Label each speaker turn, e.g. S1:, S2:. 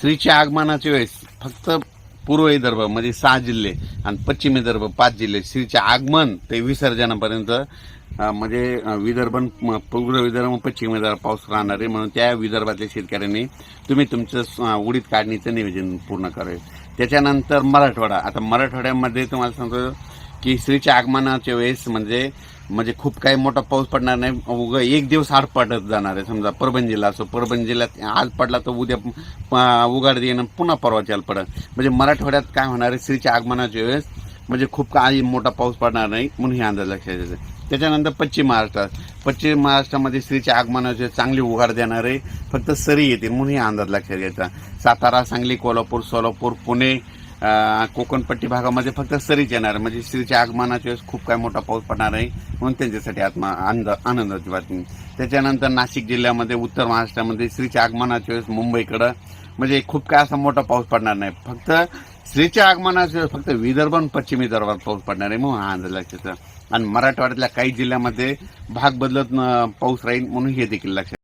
S1: श्रीच्या आगमनाच्या वेळेस फक्त पूर्व विदर्भ म्हणजे सहा जिल्हे आणि पश्चिम विदर्भ पाच जिल्हे श्रीचे आगमन ते विसर्जनापर्यंत म्हणजे विदर्भ म- पूर्व विदर्भ पश्चिम विदर्भ पाऊस राहणार. आहे म्हणून त्या विदर्भातल्या शेतकऱ्यांनी तुम्ही तुमचं उडीद काढणीचं नियोजन पूर्ण करावे. त्याच्यानंतर मराठवाडा. आता मराठवाड्यामध्ये तुम्हाला सांगतो की श्रीच्या आगमनाच्या वेळेस म्हणजे म्हणजे खूप काही मोठा पाऊस पडणार नाही उग एक दिवस आड पडत जाणार आहे. समजा परभणी जिल्हा असो परभणी जिल्ह्यात आज पडला तर उद्या प- उघाड येणं पुन्हा परवाच्याला पडत म्हणजे मराठवाड्यात काय होणार आहे श्रीच्या आगमनाच्या वेळेस म्हणजे खूप काही मोठा पाऊस पडणार नाही म्हणून हे अंदाज लक्षात येतं त्याच्यानंतर पश्चिम महाराष्ट्रात पश्चिम महाराष्ट्रामध्ये श्रीच्या आगमनाचे वेळेस चांगली उघाड देणारे फक्त सरी येतील म्हणून हे अंदाज लक्षात घ्यायचा सातारा सांगली कोल्हापूर सोलापूर पुणे कोकणपट्टी भागामध्ये फक्त सरीच येणार. आहे. म्हणजे श्रीच्या आगमनाच्या वेळेस खूप काय मोठा पाऊस पडणार आहे म्हणून त्यांच्यासाठी आत्मा आनंद आनंदाची बातमी त्याच्यानंतर नाशिक जिल्ह्यामध्ये उत्तर महाराष्ट्रामध्ये श्रीच्या आगमनाच्या वेळेस मुंबईकडं म्हणजे खूप काय असा मोठा पाऊस पडणार नाही. फक्त श्रीच्या आगमनाच्या वेळेस फक्त विदर्भ आणि पश्चिम विदर्भात पाऊस पडणार आहे म्हणून हा अंदाज लक्षात आणि मराठवाड्यातल्या काही जिल्ह्यामध्ये भाग बदलत पाऊस राहील म्हणून हे देखील लक्षात